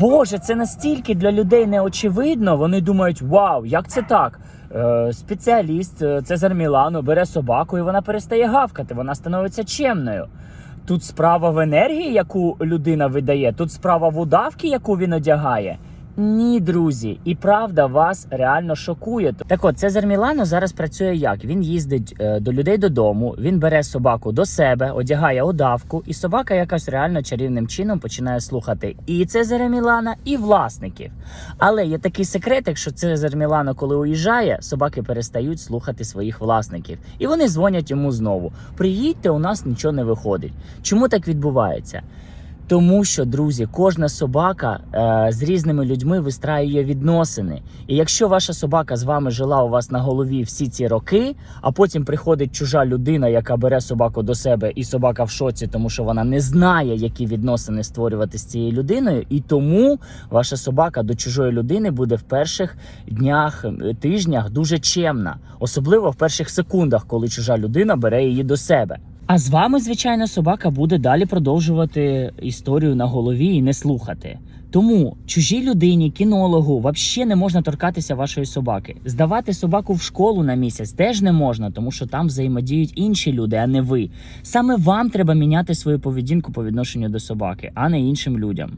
Боже, це настільки для людей неочевидно. Вони думають, вау, як це так? Е, спеціаліст е, Цезар Мілану бере собаку і вона перестає гавкати, вона становиться чемною. Тут справа в енергії, яку людина видає, тут справа в удавки, яку він одягає. Ні, друзі, і правда вас реально шокує. Так от Цезар Мілано зараз працює як? Він їздить е, до людей додому, він бере собаку до себе, одягає одавку, і собака якось реально чарівним чином починає слухати і Цезаря Мілана, і власників. Але є такий секрет, якщо Цезар Мілано, коли уїжджає, собаки перестають слухати своїх власників, і вони дзвонять йому знову: Приїдьте, у нас нічого не виходить. Чому так відбувається? Тому що, друзі, кожна собака е, з різними людьми вистраює відносини. І якщо ваша собака з вами жила у вас на голові всі ці роки, а потім приходить чужа людина, яка бере собаку до себе, і собака в шоці, тому що вона не знає, які відносини створювати з цією людиною, і тому ваша собака до чужої людини буде в перших днях, е, тижнях дуже чемна, особливо в перших секундах, коли чужа людина бере її до себе. А з вами, звичайно, собака буде далі продовжувати історію на голові і не слухати. Тому чужій людині, кінологу, взагалі не можна торкатися вашої собаки. Здавати собаку в школу на місяць теж не можна, тому що там взаємодіють інші люди, а не ви. Саме вам треба міняти свою поведінку по відношенню до собаки, а не іншим людям.